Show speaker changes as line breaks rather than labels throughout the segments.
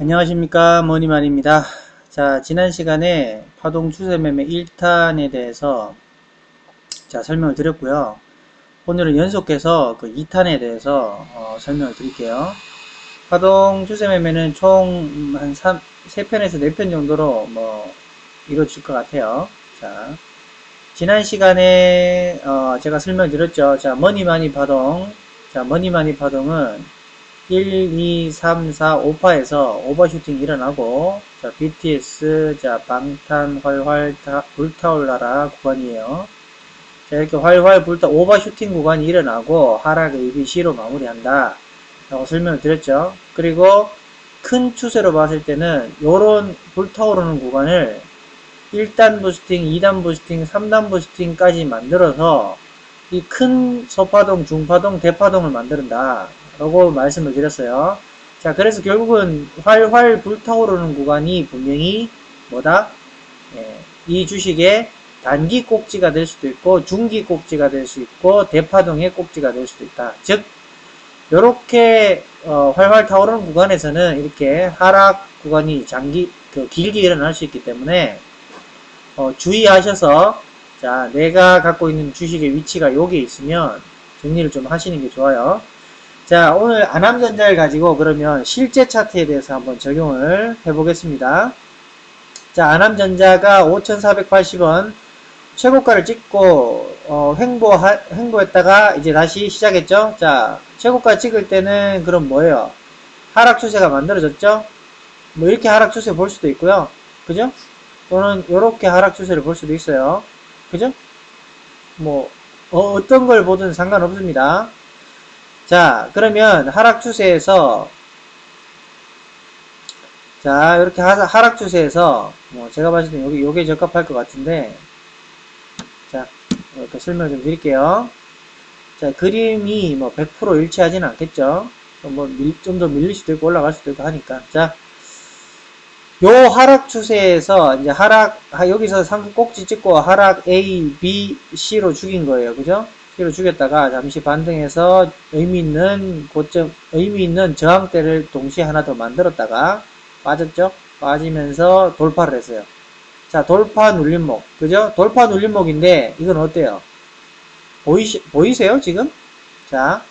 안녕하십니까 머니만입니다. 자 지난 시간에 파동 추세매매 1탄에 대해서 자 설명을 드렸고요. 오늘은 연속해서 그 2탄에 대해서 어, 설명을 드릴게요. 파동 추세매매는 총 한 3편에서 4편 정도로 뭐 이루어질 것 같아요. 자 지난 시간에 어, 제가 설명드렸죠. 자 머니마니 파동. 자 머니마니 파동은 1, 2, 3, 4, 5파에서 오버슈팅 일어나고 자 BTS 자 방탄 활활 다, 불타올라라 구간이에요. 자 이렇게 활활 불타 오버슈팅 구간이 일어나고 하락 ABC로 마무리한다. 라고 설명을 드렸죠. 그리고 큰 추세로 봤을 때는 요런 불타오르는 구간을 1단 부스팅, 2단 부스팅, 3단 부스팅까지 만들어서 이 큰 소파동, 중파동, 대파동을 만든다. 라고 말씀을 드렸어요. 자, 그래서 결국은 활활 불타오르는 구간이 분명히 뭐다? 예, 이 주식의 단기 꼭지가 될 수도 있고, 중기 꼭지가 될 수 있고, 대파동의 꼭지가 될 수도 있다. 즉, 요렇게 어, 활활 타오르는 구간에서는 이렇게 하락 구간이 장기, 그 길게 일어날 수 있기 때문에 어, 주의하셔서 자, 내가 갖고 있는 주식의 위치가 여기에 있으면 정리를 좀 하시는 게 좋아요. 자, 오늘 안암전자를 가지고 그러면 실제 차트에 대해서 한번 적용을 해 보겠습니다. 자, 안암전자가 5,480원 최고가를 찍고 어, 횡보 횡보했다가 이제 다시 시작했죠. 자, 최고가 찍을 때는 그럼 뭐예요? 하락 추세가 만들어졌죠? 뭐 이렇게 하락 추세 볼 수도 있고요. 그죠? 또는 이렇게 하락 추세를 볼 수도 있어요. 그죠? 뭐 어, 떤걸 보든 상관없습니다. 자, 그러면 하락 추세에서 자, 이렇게 하락 추세에서 뭐 제가 봤을 때 여기 요게 적합할 것 같은데 자, 이렇게 설명 좀 드릴게요. 자, 그림이 뭐 100% 일치하지는 않겠죠. 뭐좀 더 밀릴 수도 있고 올라갈 수도 있고 하니까. 자, 요 하락 추세에서 이제 하락 여기서 상승 꼭지 찍고 하락 A, B, C로 죽인 거예요. 그죠? 죽였다가 잠시 반등해서 의미 있는 고점, 의미 있는 저항대를 동시에 하나 더 만들었다가 빠졌죠? 빠지면서 돌파를 했어요. 자, 돌파 눌림목. 그죠? 돌파 눌림목인데, 이건 어때요? 보이시, 보이세요? 지금? 자,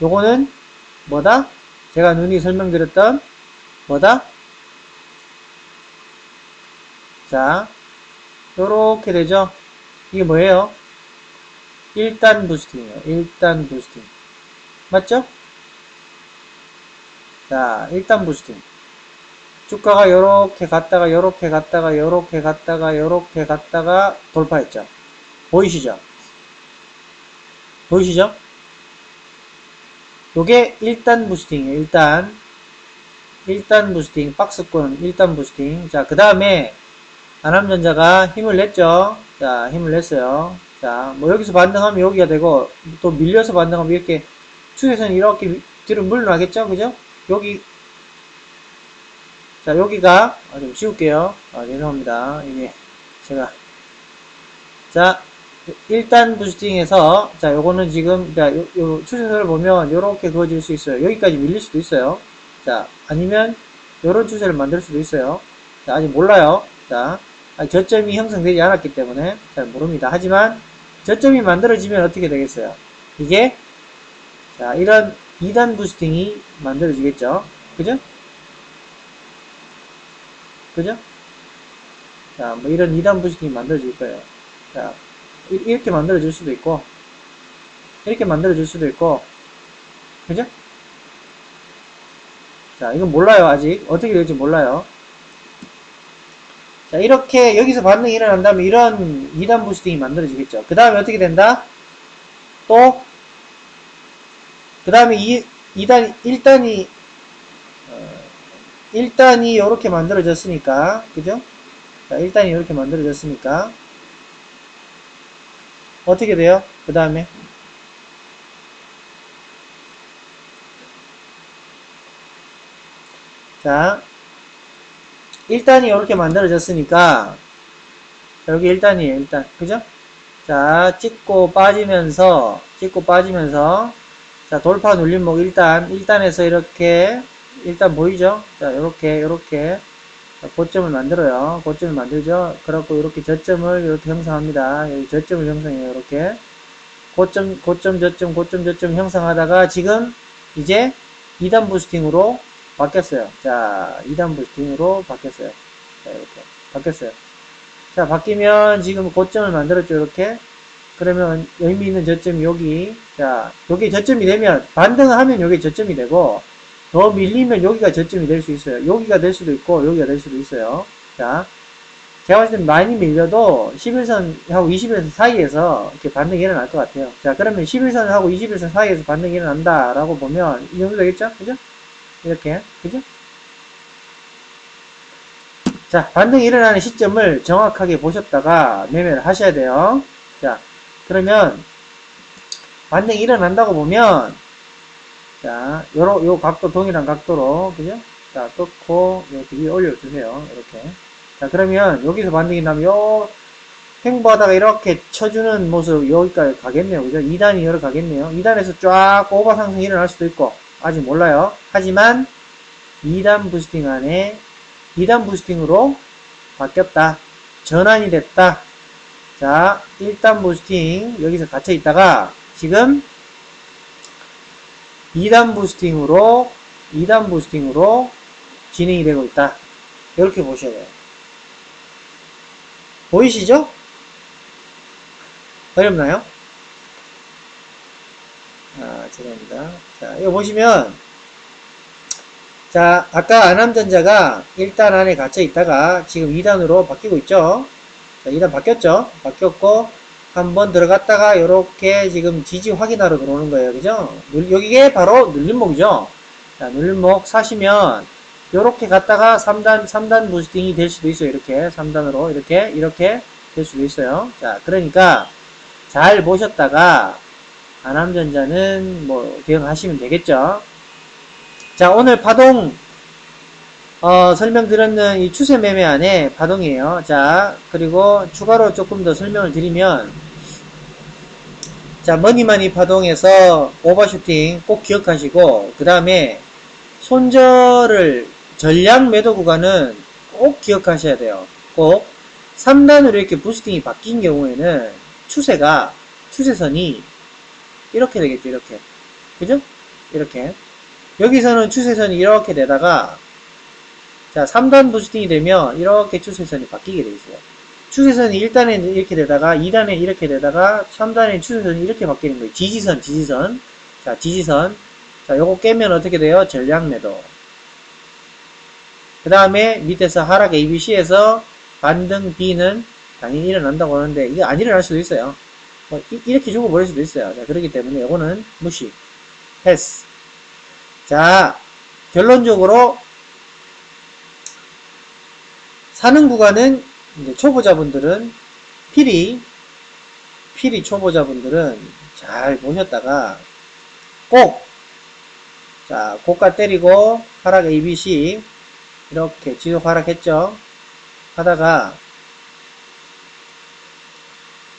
요거는 뭐다? 제가 눈이 설명드렸던 뭐다? 자, 요렇게 되죠? 이게 뭐예요? 1단 부스팅이에요. 1단 부스팅. 맞죠? 자, 1단 부스팅. 주가가 요렇게 갔다가 요렇게 갔다가 요렇게 갔다가 요렇게 갔다가 돌파했죠. 보이시죠? 보이시죠? 요게 1단 부스팅이에요. 1단. 1단 부스팅, 박스권 1단 부스팅. 자, 그 다음에 안암전자가 힘을 냈죠. 자, 힘을 냈어요. 자, 뭐 여기서 반등하면 여기가 되고 또 밀려서 반등하면 이렇게 추세선 이렇게 뒤로 물러나겠죠, 그죠? 여기 자 여기가 아, 좀 지울게요. 아, 죄송합니다. 이게 제가 자 일단 부스팅에서 자 요거는 지금 자, 요, 요 추세선을 보면 요렇게 그어질 수 있어요. 여기까지 밀릴 수도 있어요. 자 아니면 요런 추세를 만들 수도 있어요. 자, 아직 몰라요. 자 저점이 형성되지 않았기 때문에 잘 모릅니다. 하지만 저점이 만들어지면 어떻게 되겠어요? 이게 자 이런 2단 부스팅이 만들어지겠죠. 그죠? 그죠? 자, 뭐 이런 2단 부스팅이 만들어질 거예요. 자, 이렇게 만들어질 수도 있고, 이렇게 만들어질 수도 있고, 그죠? 자, 이건 몰라요, 아직. 어떻게 될지 몰라요. 자, 이렇게 여기서 반응이 일어난 다음에 이런 2단 부스팅이 만들어지겠죠. 그 다음에 어떻게 된다? 또, 그 다음에 2단, 1단이, 어, 1단이 이렇게 만들어졌으니까, 그죠? 자, 1단이 이렇게 만들어졌으니까, 어떻게 돼요? 그 다음에, 자, 1단이 이렇게 만들어졌으니까 여기 1단이에요 1단 그죠? 자 찍고 빠지면서 찍고 빠지면서 자 돌파 눌림목 1단 1단에서 이렇게 일단 보이죠? 자, 요렇게, 요렇게. 자, 고점을 만들어요. 고점을 만들죠? 그래갖고 이렇게 저점을 이렇게 형성합니다. 여기 저점을 형성해요. 이렇게. 고점, 고점, 저점, 고점, 저점 형성하다가 지금 이제 2단 부스팅으로 바뀌었어요. 자, 2단 부스팅으로 바뀌었어요. 자, 이렇게. 바뀌었어요. 자, 바뀌면 지금 고점을 만들었죠. 이렇게. 그러면 의미 있는 저점이 여기. 자, 여기 저점이 되면, 반등을 하면 여기 저점이 되고, 더 밀리면 여기가 저점이 될 수 있어요. 여기가 될 수도 있고, 여기가 될 수도 있어요. 자, 제가 봤을 때 많이 밀려도 11선하고 21선 사이에서 이렇게 반등이 일어날 것 같아요. 자, 그러면 11선하고 21선 사이에서 반등이 일어난다라고 보면 이 정도 되겠죠? 그죠? 이렇게. 그죠? 자, 반등이 일어나는 시점을 정확하게 보셨다가 매매를 하셔야 돼요. 자, 그러면 반등이 일어난다고 보면 자, 요러, 요 각도 동일한 각도로 그죠? 자, 끊고 이렇게 위에 올려주세요. 이렇게. 자, 그러면 여기서 반등이 나면 요 횡보하다가 이렇게 쳐주는 모습 여기까지 가겠네요. 그죠? 2단이 열어 가겠네요. 2단에서 쫙 오버 상승이 일어날 수도 있고 아직 몰라요. 하지만 2단 부스팅 안에 2단 부스팅으로 바뀌었다. 전환이 됐다. 자, 1단 부스팅 여기서 갇혀 있다가 지금 2단 부스팅으로 2단 부스팅으로 진행이 되고 있다. 이렇게 보셔야 돼요. 보이시죠? 어렵나요? 아, 죄송합니다. 자, 이거 보시면 자, 아까 안암전자가 1단 안에 갇혀 있다가 지금 2단으로 바뀌고 있죠? 자, 2단 바뀌었죠? 바뀌었고, 한번 들어갔다가 이렇게 지금 지지 확인하러 들어오는 거예요. 그죠? 눌- 여기게 바로 눌림목이죠? 자, 눌림목 사시면, 요렇게 갔다가 3단, 3단 부스팅이 될 수도 있어요. 이렇게. 3단으로. 이렇게, 이렇게 될 수도 있어요. 자, 그러니까, 잘 보셨다가, 안암전자는 뭐, 대응하시면 되겠죠? 자, 오늘 파동, 어, 설명드렸는 이 추세 매매 안에 파동이에요. 자, 그리고 추가로 조금 더 설명을 드리면, 자, 머니마니 파동에서 오버슈팅 꼭 기억하시고, 그 다음에 손절을, 전량 매도 구간은 꼭 기억하셔야 돼요. 꼭. 3단으로 이렇게 부스팅이 바뀐 경우에는 추세가, 추세선이 이렇게 되겠죠, 이렇게. 그죠? 이렇게. 여기서는 추세선이 이렇게 되다가 자 3단 부스팅이 되면 이렇게 추세선이 바뀌게 돼 있어요. 추세선이 1단에 이렇게 되다가 2단에 이렇게 되다가 3단에 추세선이 이렇게 바뀌는 거예요. 지지선, 지지선. 자, 지지선. 자, 요거 깨면 어떻게 돼요? 전량 매도. 그 다음에 밑에서 하락 ABC에서 반등 B는 당연히 일어난다고 하는데 이게 안 일어날 수도 있어요. 뭐 이, 렇게 주고 버릴 수도 있어요. 자, 그렇기 때문에 요거는 무시. 패스. 자, 결론적으로 사는 구간은 이제 초보자분들은 필히 필히 초보자분들은 잘 보셨다가 꼭 자, 고가 때리고 하락 ABC 이렇게 지속 하락했죠. 하다가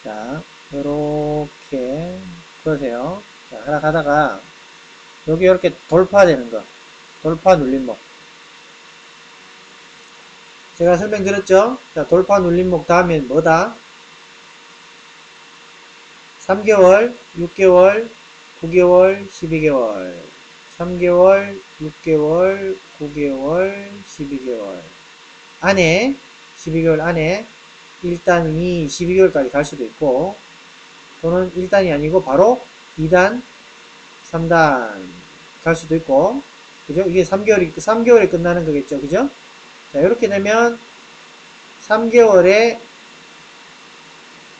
자, 요렇게 그러세요. 자, 하락하다가 여기 이렇게 돌파되는 거. 돌파 눌림목. 제가 설명드렸죠? 자, 돌파 눌림목 다음엔 뭐다? 3개월, 6개월, 9개월, 12개월. 3개월, 6개월, 9개월, 12개월. 안에, 12개월 안에 1단이 12개월까지 갈 수도 있고, 또는 1단이 아니고 바로 2단, 3단 갈 수도 있고, 그죠? 이게 3개월이, 3개월에 끝나는 거겠죠? 그죠? 자, 이렇게 되면 3개월에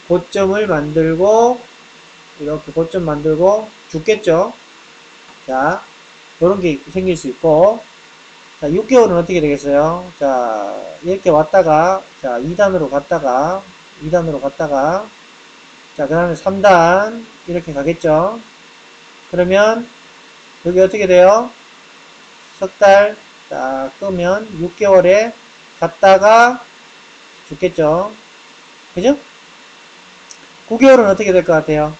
고점을 만들고, 이렇게 고점 만들고 죽겠죠? 자, 이런 게 생길 수 있고, 자, 6개월은 어떻게 되겠어요? 자, 이렇게 왔다가, 자, 2단으로 갔다가, 2단으로 갔다가, 자, 그 다음에 3단, 이렇게 가겠죠? 그러면, 여기 어떻게 돼요? 석 달, 딱 끄면 6개월에 갔다가 죽겠죠. 그죠? 9개월은 어떻게 될 것 같아요?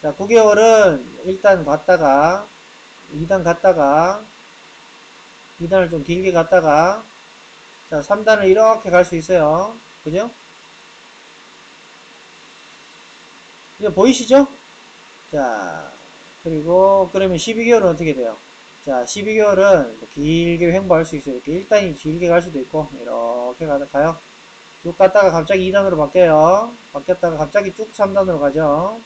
자, 9개월은 일단 갔다가 2단 갔다가 2단을 좀 길게 갔다가 자 3단을 이렇게 갈 수 있어요 그죠? 이제 보이시죠? 자 그리고 그러면 12개월은 어떻게 돼요? 자 12개월은 길게 횡보할 수 있어요 이렇게 1단이 길게 갈 수도 있고 이렇게 가- 가요 쭉 갔다가 갑자기 2단으로 바뀌어요 바뀌었다가 갑자기 쭉 3단으로 가죠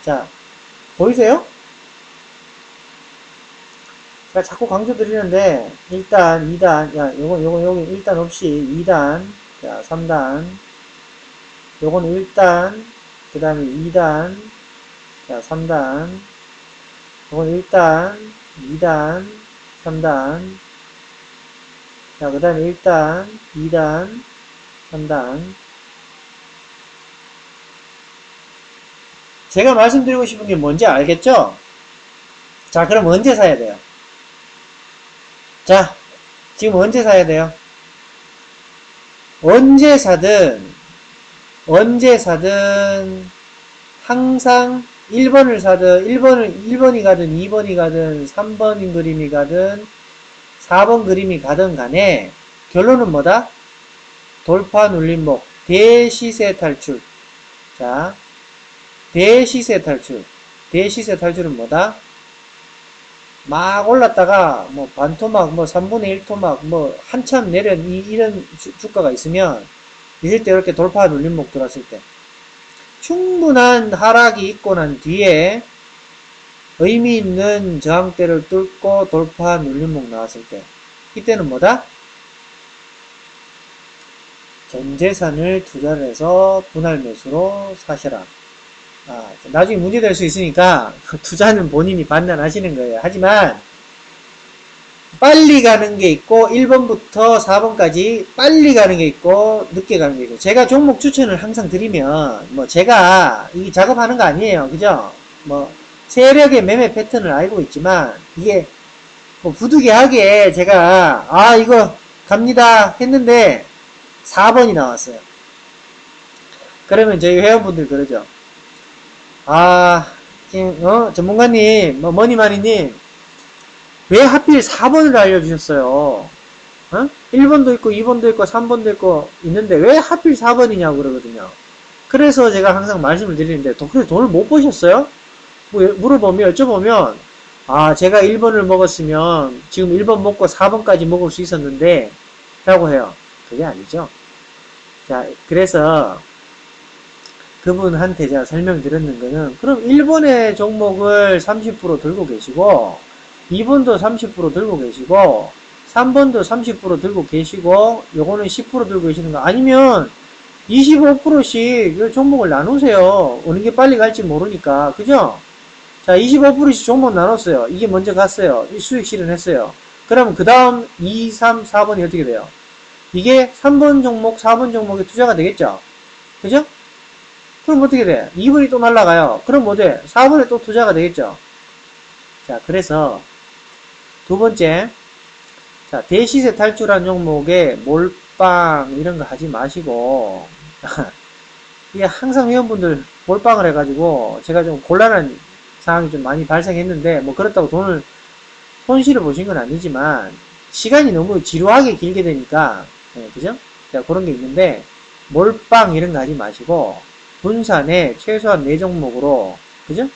자 보이세요? 제가 자꾸 강조 드리는데 1단, 2단, 야, 요건, 요건, 요건 1단 없이 2단, 자, 3단, 요건 1단, 그 다음에 2단, 자, 3단, 요건 1단, 2단, 3단, 자, 그 다음에 1단, 2단, 3단. 제가 말씀드리고 싶은 게 뭔지 알겠죠? 자, 그럼 언제 사야 돼요? 자, 지금 언제 사야 돼요? 언제 사든, 언제 사든, 항상 1번을 사든, 1번을, 1번이 가든, 2번이 가든, 3번인 그림이 가든, 4번 그림이 가든 간에, 결론은 뭐다? 돌파 눌림목, 대시세 탈출. 자, 대시세 탈출. 대시세 탈출은 뭐다? 막 올랐다가 뭐 반토막 뭐 3분의 1토막 뭐 한참 내려 이, 이런 주, 주가가 있으면 이럴 때 이렇게 돌파 눌림목 들었을 때 충분한 하락이 있고 난 뒤에 의미 있는 저항대를 뚫고 돌파 눌림목 나왔을 때 이때는 뭐다? 전 재산을 투자를 해서 분할 매수로 사셔라. 아, 나중에 문제 될 수 있으니까 투자는 본인이 판단하시는 거예요. 하지만 빨리 가는 게 있고 1번부터 4번까지 빨리 가는 게 있고 늦게 가는 게 있고 제가 종목 추천을 항상 드리면 뭐 제가 이 작업하는 거 아니에요. 그죠? 뭐 세력의 매매 패턴을 알고 있지만 이게 뭐 부득이하게 제가 아 이거 갑니다 했는데 4번이 나왔어요. 그러면 저희 회원분들 그러죠. 아, 지금, 어, 전문가님, 뭐, 머니마니님, 왜 하필 4번을 알려주셨어요? 어? 1번도 있고, 2번도 있고, 3번도 있고, 있는데, 왜 하필 4번이냐고 그러거든요. 그래서 제가 항상 말씀을 드리는데, 도, 그래, 돈을 못 버셨어요? 뭐, 물어보면, 여쭤보면, 아, 제가 1번을 먹었으면, 지금 1번 먹고 4번까지 먹을 수 있었는데, 라고 해요. 그게 아니죠. 자, 그래서, 그분한테 제가 설명드렸는 거는 그럼 1번의 종목을 30% 들고 계시고 2번도 30% 들고 계시고 3번도 30% 들고 계시고 요거는 10% 들고 계시는 거 아니면 25%씩 이 종목을 나누세요 어느 게 빨리 갈지 모르니까 그죠? 자 25%씩 종목 나눴어요 이게 먼저 갔어요 이 수익 실현했어요 그러면 그 다음 2, 3, 4번이 어떻게 돼요? 이게 3번 종목, 4번 종목에 투자가 되겠죠? 그죠? 그럼 어떻게 돼? 2번이 또 날라가요. 그럼 뭐 돼? 4번에 또 투자가 되겠죠? 자, 그래서 두 번째, 자, 대시세 탈출한 종목에 몰빵 이런 거 하지 마시고, 이게 항상 회원분들 몰빵을 해가지고 제가 좀 곤란한 상황이 좀 많이 발생했는데, 뭐 그렇다고 돈을 손실을 보신 건 아니지만, 시간이 너무 지루하게 길게 되니까, 예, 그죠? 자, 그런 게 있는데, 몰빵 이런 거 하지 마시고, 분산에 최소한 4종목으로 그죠?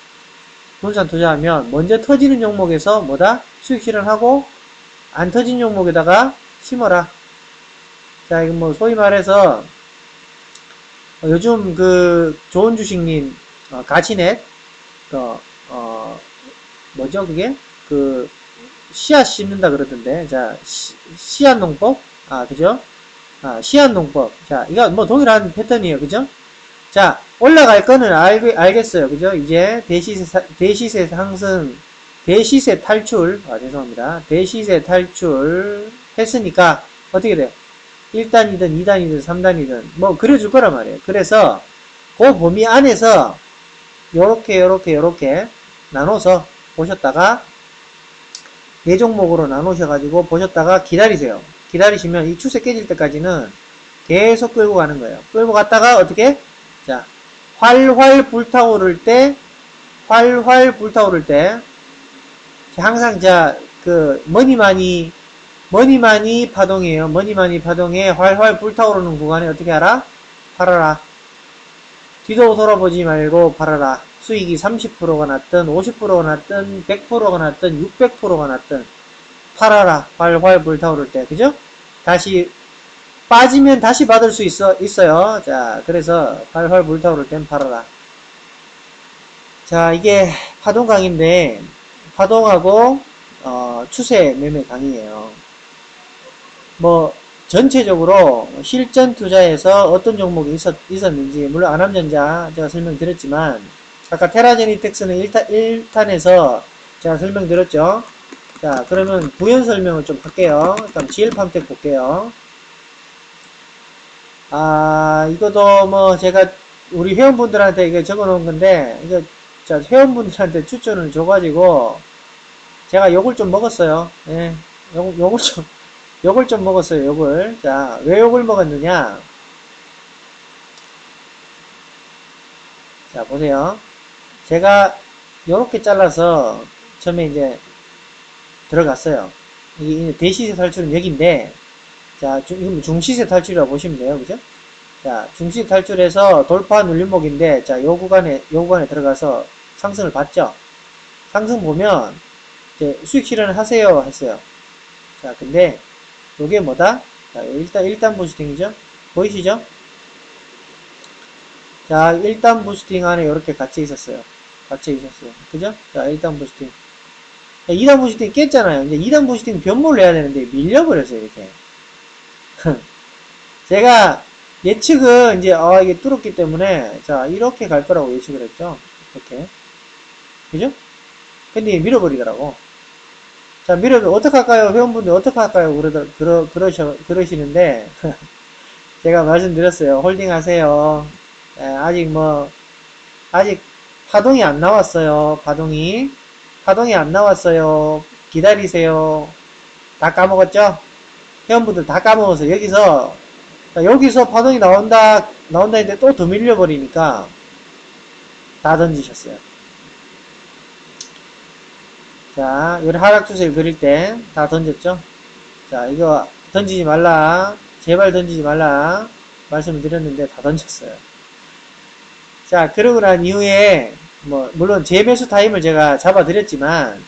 분산 투자하면 먼저 터지는 종목에서 뭐다? 수익 실현하고 안 터진 종목에다가 심어라. 자, 이거 뭐 소위 말해서 어, 요즘 그 좋은 주식님 어, 가치넷 어, 어 뭐죠 그게 그 씨앗 심는다 그러던데 자 시, 씨앗 농법 아 그죠? 아 씨앗 농법 자 이거 뭐 동일한 패턴이에요 그죠? 자, 올라갈 거는 알, 알겠어요. 그죠? 이제 대시세, 사- 대시세 상승, 대시세 탈출, 아, 죄송합니다. 대시세 탈출 했으니까 어떻게 돼? 1단이든 2단이든 3단이든 뭐 그려줄 거란 말이에요. 그래서 그 범위 안에서 요렇게 요렇게 요렇게 나눠서 보셨다가 네 종목으로 나누셔가지고 보셨다가 기다리세요. 기다리시면 이 추세 깨질 때까지는 계속 끌고 가는 거예요. 끌고 갔다가 어떻게? 자, 활활 불타오를 때, 활활 불타오를 때, 항상 자, 그, 머니마니, 머니마니 파동이에요. 머니마니 파동에 활활 불타오르는 구간에 어떻게 알아? 팔아라. 뒤도 돌아보지 말고 팔아라. 수익이 30%가 났든, 50%가 났든, 100%가 났든, 600%가 났든, 팔아라. 활활 불타오를 때. 그죠? 다시, 빠지면 다시 받을 수 있어, 있어요. 자, 그래서 활활 불타오를 땐 팔아라. 자, 이게 파동 강인데, 파동하고, 어, 추세 매매 강의예요. 뭐, 전체적으로 실전 투자에서 어떤 종목이 있었, 있었는지, 물론 안암전자 제가 설명드렸지만, 아까 테라제니텍스는 1탄, 1탄에서 제가 설명드렸죠. 자, 그러면 부연 설명을 좀 할게요. 일단 GL팜텍 볼게요. 아, 이것도 뭐 제가 우리 회원분들한테 이거 적어 놓은 건데, 이거 자, 회원분들한테 추천을 줘가지고, 제가 욕을 좀 먹었어요. 예, 욕, 욕을 좀, 욕을 좀 먹었어요, 욕을. 자, 왜 욕을 먹었느냐? 자, 보세요. 제가 요렇게 잘라서 처음에 이제 들어갔어요. 이 대시세 탈출은 여기인데, 자, 중, 이건 중시세 탈출이라고 보시면 돼요. 그죠? 자, 중시 탈출해서 돌파 눌림목인데, 자, 요 구간에, 요 구간에 들어가서 상승을 봤죠? 상승 보면, 이제 수익 실현을 하세요. 했어요. 자, 근데, 요게 뭐다? 자, 일단, 일단 부스팅이죠? 보이시죠? 자, 일단 부스팅 안에 이렇게 같이 있었어요. 같이 있었어요. 그죠? 자, 일단 부스팅. 자, 2단 부스팅 깼잖아요. 이제 2단 부스팅 변모를 해야 되는데 밀려버렸어요, 이렇게. 제가 예측은 이제, 아, 이게 뚫었기 때문에, 자, 이렇게 갈 거라고 예측을 했죠. 이렇게. 그죠? 근데 밀어버리더라고. 자, 밀어, 어떻게 할까요? 회원분들 어떻게 할까요? 그러더, 그러, 그러셔, 그러시는데, 제가 말씀드렸어요. 홀딩 하세요. 예, 아직 뭐, 아직 파동이 안 나왔어요. 파동이. 파동이 안 나왔어요. 기다리세요. 다 까먹었죠? 회원분들 다 까먹어서 여기서, 자, 여기서 파동이 나온다, 나온다 했는데 또 더 밀려버리니까 다 던지셨어요. 자, 요리 하락 추세를 그릴 때 다 던졌죠? 자, 이거 던지지 말라. 제발 던지지 말라. 말씀을 드렸는데 다 던졌어요. 자, 그러고 난 이후에, 뭐, 물론 재매수 타임을 제가 잡아 드렸지만,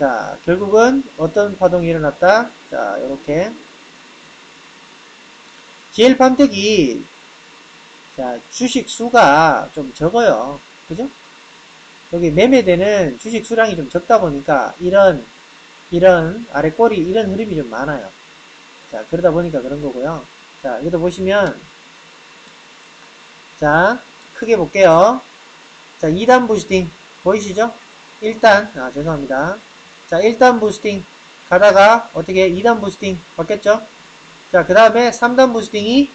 자, 결국은 어떤 파동이 일어났다? 자, 요렇게. GL 판택이, 자, 주식 수가 좀 적어요. 그죠? 여기 매매되는 주식 수량이 좀 적다 보니까 이런 이런 아래 꼬리 이런 흐름이 좀 많아요. 자 그러다 보니까 그런 거고요. 자 여기도 보시면 자 크게 볼게요. 자 2단 부스팅 보이시죠? 1단 아 죄송합니다. 자 1단 부스팅 가다가 어떻게 2단 부스팅 바뀌었죠? 자 그 다음에 3단 부스팅이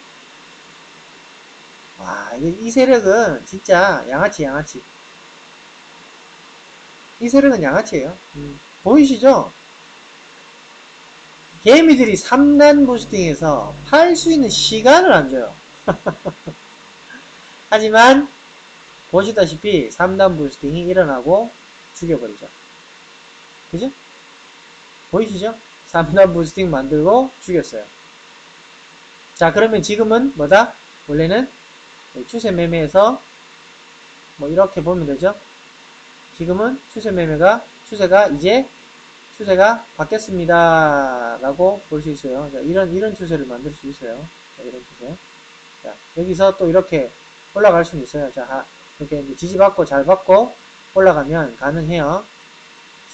와 이 세력은 진짜 양아치 양아치 이 세력은 양아치예요. 음, 보이시죠? 개미들이 3단 부스팅에서 팔 수 있는 시간을 안 줘요. 하지만 보시다시피 3단 부스팅이 일어나고 죽여버리죠. 그죠? 보이시죠? 3단 부스팅 만들고 죽였어요. 자 그러면 지금은 뭐다? 원래는 추세 매매에서 뭐 이렇게 보면 되죠? 지금은 추세 매매가 추세가 이제 추세가 바뀌었습니다. 라고 볼 수 있어요. 자, 이런 이런 추세를 만들 수 있어요. 자, 이런 추세. 자, 여기서 또 이렇게 올라갈 수는 있어요. 자, 하- 이렇게 지지받고 잘 받고 올라가면 가능해요.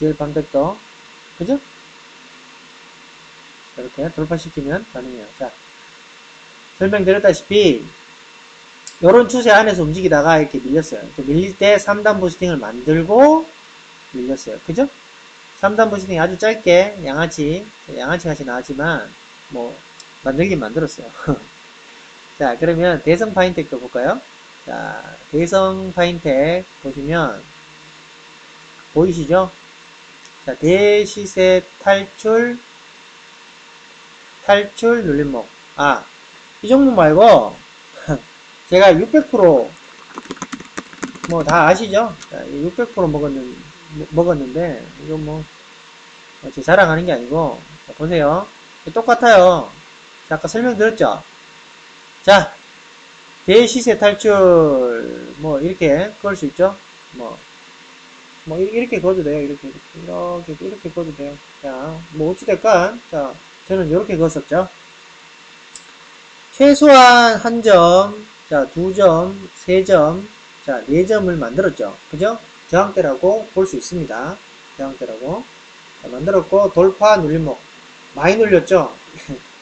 GL 반백도 그죠? 이렇게 돌파시키면 가능해요. 자, 설명드렸다시피 요런 추세 안에서 움직이다가 이렇게 밀렸어요. 밀릴 때 3단 부스팅을 만들고 밀렸어요. 그죠? 3단 부스팅이 아주 짧게 양아치, 양아치 같이 나왔지만 뭐 만들긴 만들었어요. 자, 그러면 대성 파인텍도 볼까요? 자, 대성 파인텍 보시면 보이시죠? 자, 대시세 탈출 탈출 눌림목. 아, 이 종목 말고 제가 600%뭐 다 아시죠? 자, 600% 먹었는 먹- 먹었는데, 이건 뭐, 어, 제 자랑하는 게 아니고, 자, 보세요. 똑같아요. 자, 아까 설명드렸죠? 자, 대시세 탈출, 뭐, 이렇게 그을 수 있죠? 뭐, 뭐, 이- 이렇게 그어도 돼요. 이렇게, 이렇게, 이렇게, 이렇게 그어도 돼요. 자, 뭐, 어찌됐건, 자, 저는 이렇게 그었었죠? 최소한 한 점, 자, 두 점, 세 점, 자, 네 점을 만들었죠. 그죠? 저항대라고 볼 수 있습니다. 저항대라고. 자, 만들었고, 돌파, 눌림목. 많이 눌렸죠?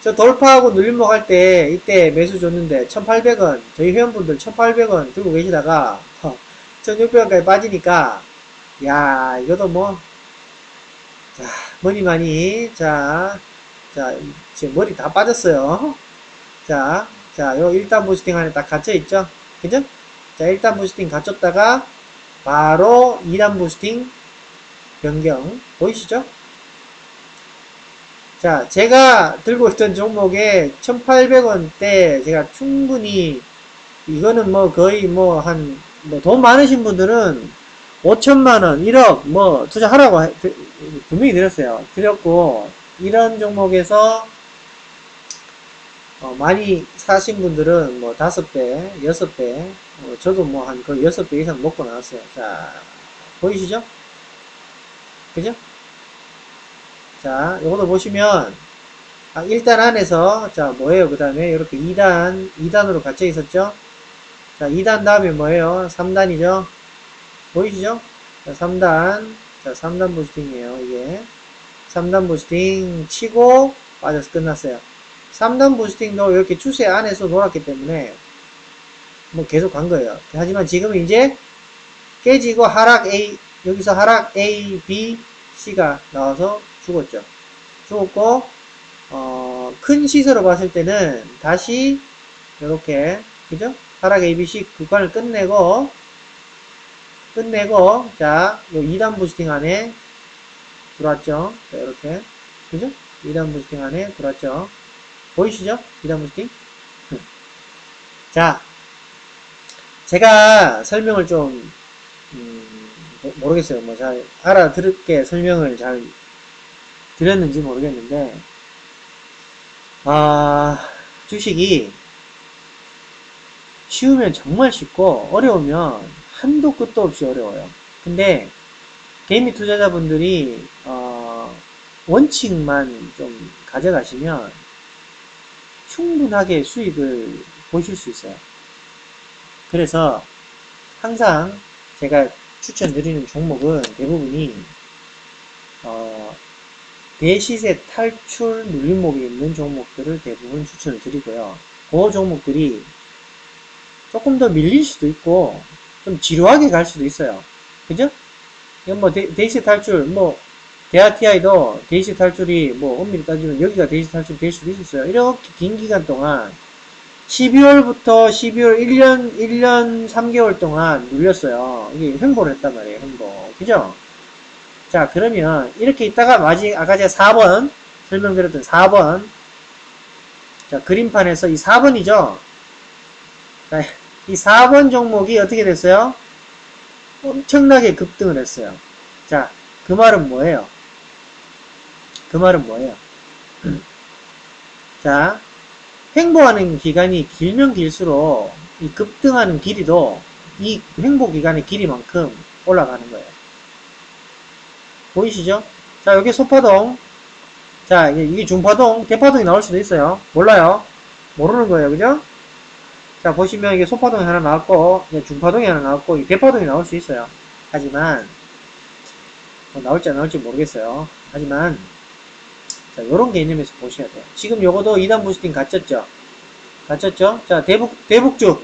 저 돌파하고 눌림목 할 때, 이때 매수 줬는데, 1,800원, 저희 회원분들 1,800원 들고 계시다가, 1,600원까지 빠지니까, 야, 이것도 뭐, 자, 머니 많이, 자, 자, 지금 머리 다 빠졌어요. 자, 자, 요 1단 부스팅 안에 딱 갇혀있죠? 그죠? 자, 1단 부스팅 갇혔다가, 바로 2단 부스팅 변경. 보이시죠? 자, 제가 들고 있던 종목에 1800원대 제가 충분히, 이거는 뭐 거의 뭐 한, 뭐 돈 많으신 분들은 5천만원, 1억 뭐 투자하라고 해- 드- 분명히 드렸어요. 드렸고, 이런 종목에서 어, 많이 사신 분들은 뭐 다섯 배, 여섯 배, 어, 저도 뭐 한 거의 여섯 배 이상 먹고 나왔어요. 자, 보이시죠? 그죠? 자, 요것도 보시면, 아, 1단 안에서, 자, 뭐예요? 그 다음에 이렇게 2단, 2단으로 갇혀 있었죠? 자, 2단 다음에 뭐예요? 3단이죠? 보이시죠? 자, 3단, 자, 3단 부스팅이에요, 이게. 3단 부스팅 치고 빠져서 끝났어요. 3단 부스팅도 이렇게 추세 안에서 놀았기 때문에 뭐 계속 간 거예요. 하지만 지금은 이제 깨지고 하락 A, 여기서 하락 A, B, C가 나와서 죽었죠. 죽었고, 어, 큰 시세로 봤을 때는 다시 이렇게, 그죠? 하락 A, B, C 구간을 끝내고, 끝내고, 자, 요 2단 부스팅 안에 들어왔죠. 자, 이렇게. 그죠? 2단 부스팅 안에 들어왔죠. 보이시죠? 2단 부스팅? 자, 제가 설명을 좀, 음, 모- 모르겠어요. 뭐 잘 알아들을게 설명을 잘 드렸는지 모르겠는데, 아, 주식이 쉬우면 정말 쉽고, 어려우면 한도 끝도 없이 어려워요. 근데, 개미 투자자분들이, 어, 원칙만 좀 가져가시면, 충분하게 수익을 보실 수 있어요. 그래서 항상 제가 추천드리는 종목은 대부분이 어, 대시세 탈출 눌림목이 있는 종목들을 대부분 추천을 드리고요. 그 종목들이 조금 더 밀릴 수도 있고 좀 지루하게 갈 수도 있어요. 그죠? 이건 뭐 대, 대시 탈출 뭐 대아티아이도 데이시 탈출이 뭐 엄밀히 따지면 여기가 데이시 탈출이 될 수도 있었어요. 이렇게 긴 기간 동안 12월부터 12월 1년 1년 3개월 동안 눌렸어요. 이게 횡보를 했단 말이에요. 횡보. 그죠? 자, 그러면 이렇게 있다가 마지 아까 제가 4번 설명드렸던 4번 자, 그림판에서 이 4번이죠. 자, 이 4번 종목이 어떻게 됐어요? 엄청나게 급등을 했어요. 자, 그 말은 뭐예요? 그 말은 뭐예요? 자, 횡보하는 기간이 길면 길수록 이 급등하는 길이도 이 횡보 기간의 길이만큼 올라가는 거예요. 보이시죠? 자, 여기 소파동. 자, 이게 중파동, 대파동이 나올 수도 있어요. 몰라요. 모르는 거예요. 그죠? 자, 보시면 이게 소파동이 하나 나왔고, 중파동이 하나 나왔고, 이 대파동이 나올 수 있어요. 하지만, 뭐 나올지 안 나올지 모르겠어요. 하지만, 자, 요런 개념에서 보셔야 돼요. 지금 요거도 2단 부스팅 갇혔죠? 갇혔죠? 자, 대북, 대북주.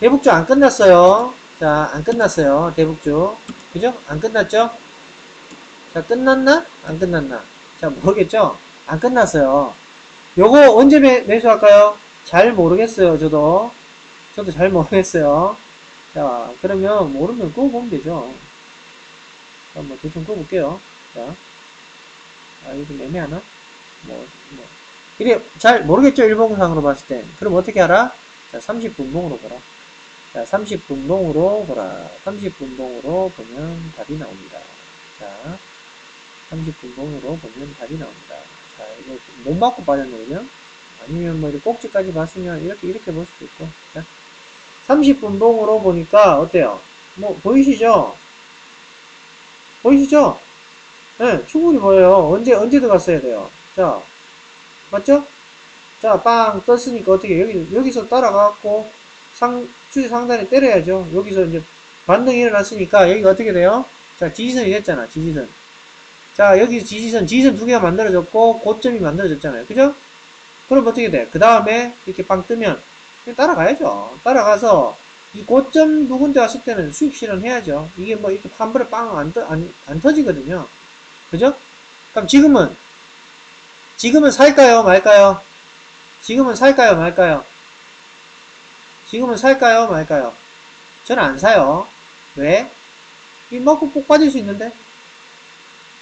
대북주 안 끝났어요. 자, 안 끝났어요. 대북주. 그죠? 안 끝났죠? 자, 끝났나? 안 끝났나? 자, 모르겠죠? 안 끝났어요. 요거 언제 매, 매수할까요? 잘 모르겠어요, 저도. 저도 잘 모르겠어요. 자, 그러면 모르면 끄보면 되죠. 자, 뭐, 대충 끄볼게요. 자. 아, 이거 좀 애매하나? 뭐, 뭐. 이게 잘 모르겠죠? 일본상으로 봤을 땐. 그럼 어떻게 알아? 자, 30분봉으로 보라. 자, 30분봉으로 보라. 30분봉으로 보면 답이 나옵니다. 자, 30분봉으로 보면 답이 나옵니다. 자, 이거 못 맞고 빠졌네, 그죠? 아니면 뭐 이렇게 꼭지까지 봤으면 이렇게, 이렇게 볼 수도 있고. 자, 30분 봉으로 보니까 어때요? 뭐, 보이시죠? 보이시죠? 네, 충분히 보여요. 언제, 언제 들어갔어야 돼요? 자, 맞죠? 자, 빵 떴으니까 어떻게, 여기, 여기서 따라가갖고, 상, 추세 상단에 때려야죠. 여기서 이제 반등이 일어났으니까, 여기가 어떻게 돼요? 자, 지지선이 됐잖아, 지지선. 자, 여기 지지선, 지지선 두 개가 만들어졌고, 고점이 만들어졌잖아요. 그죠? 그럼 어떻게 돼? 그 다음에 이렇게 빵 뜨면, 따라가야죠. 따라가서, 이 고점 두 군데 왔을 때는 수익 실현해야죠. 이게 뭐 이렇게 한 번에 빵 안, 떠, 안, 안 터지거든요. 그죠? 그럼 지금은, 지금은 살까요? 말까요? 지금은 살까요? 말까요? 지금은 살까요? 말까요? 저는 안 사요. 왜? 이 맞고 뽕 빠질 수 있는데?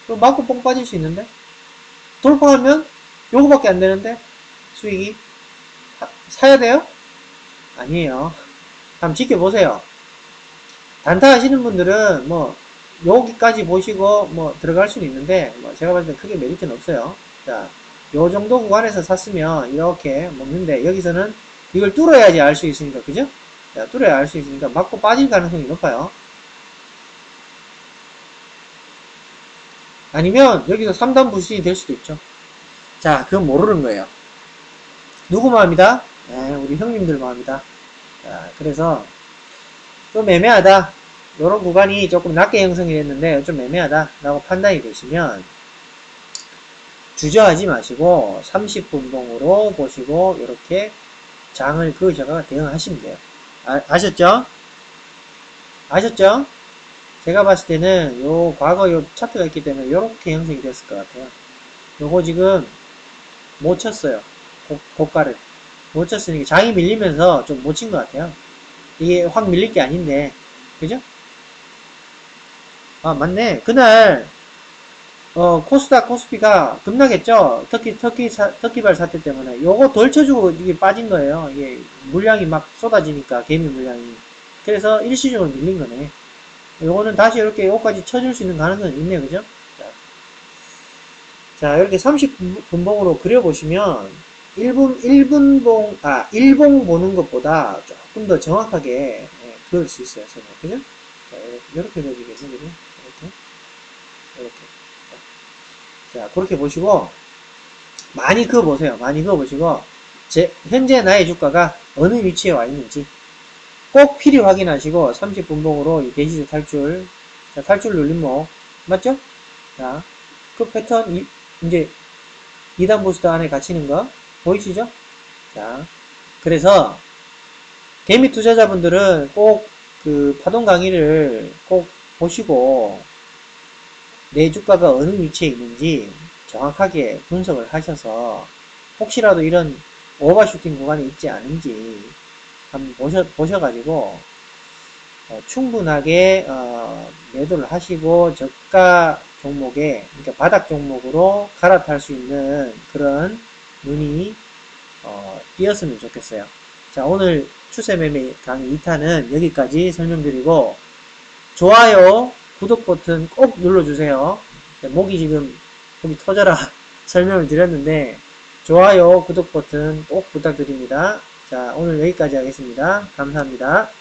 또 맞고 뽕 빠질 수 있는데? 돌파하면 요거밖에 안 되는데? 수익이? 사- 사야 돼요? 아니에요. 한번 지켜보세요. 단타 하시는 분들은 뭐 여기까지 보시고 뭐 들어갈 수는 있는데 뭐 제가 봤을 때 크게 메리트는 없어요. 자, 요 정도 구간에서 샀으면 이렇게 먹는데 여기서는 이걸 뚫어야지 알 수 있으니까 그죠? 자, 뚫어야 알 수 있으니까 맞고 빠질 가능성이 높아요. 아니면 여기서 3단 부신이 될 수도 있죠. 자, 그건 모르는 거예요. 누구 마음이다? 네, 우리 형님들 마음이다. 자, 그래서 좀 애매하다. 이런 구간이 조금 낮게 형성이 됐는데 좀 애매하다. 라고 판단이 되시면 주저하지 마시고 30분봉으로 보시고 이렇게 장을 그으셔가 대응하시면 돼요. 아, 아셨죠? 아셨죠? 제가 봤을 때는 요 과거 요 차트가 있기 때문에 이렇게 형성이 됐을 것 같아요. 요거 지금 못 쳤어요. 고, 고가를. 못 쳤으니까 장이 밀리면서 좀 못 친 것 같아요. 이게 확 밀릴 게 아닌데. 그죠? 아, 맞네. 그날, 어, 코스닥, 코스피가 급락했죠? 터키, 터키, 사, 터키발 사태 때문에. 요거 덜 쳐주고 이게 빠진 거예요. 이게 물량이 막 쏟아지니까, 개미 물량이. 그래서 일시적으로 밀린 거네. 요거는 다시 이렇게 요거까지 쳐줄 수 있는 가능성이 있네, 그죠? 자, 자 이렇게 30분봉으로 그려보시면, 1분, 1분봉, 아, 1봉 보는 것보다 조금 더 정확하게 예, 그릴 수 있어요, 선생님. 그죠? 자, 이렇게 그려지겠죠, 그죠? 이렇게. 이렇게. 자, 그렇게 보시고, 많이 그어보세요. 많이 그어보시고, 제, 현재 나의 주가가 어느 위치에 와 있는지 꼭 필히 확인하시고, 30분봉으로 이 대지수 탈출, 자, 탈출 눌림목, 맞죠? 자, 그 패턴, 이, 이제, 2단 부스터 안에 갇히는 거, 보이시죠? 자, 그래서, 개미 투자자분들은 꼭 그 파동 강의를 꼭 보시고, 내 주가가 어느 위치에 있는지 정확하게 분석을 하셔서, 혹시라도 이런 오버슈팅 구간이 있지 않은지 한번 보셔, 보셔가지고, 어, 충분하게, 어, 매도를 하시고, 저가 종목에, 그러니까 바닥 종목으로 갈아탈 수 있는 그런 눈이, 어, 띄었으면 좋겠어요. 자, 오늘 추세 매매 강의 2탄은 여기까지 설명드리고, 좋아요, 구독 버튼 꼭 눌러주세요. 네, 목이 지금, 목이 터져라 설명을 드렸는데, 좋아요, 구독 버튼 꼭 부탁드립니다. 자, 오늘 여기까지 하겠습니다. 감사합니다.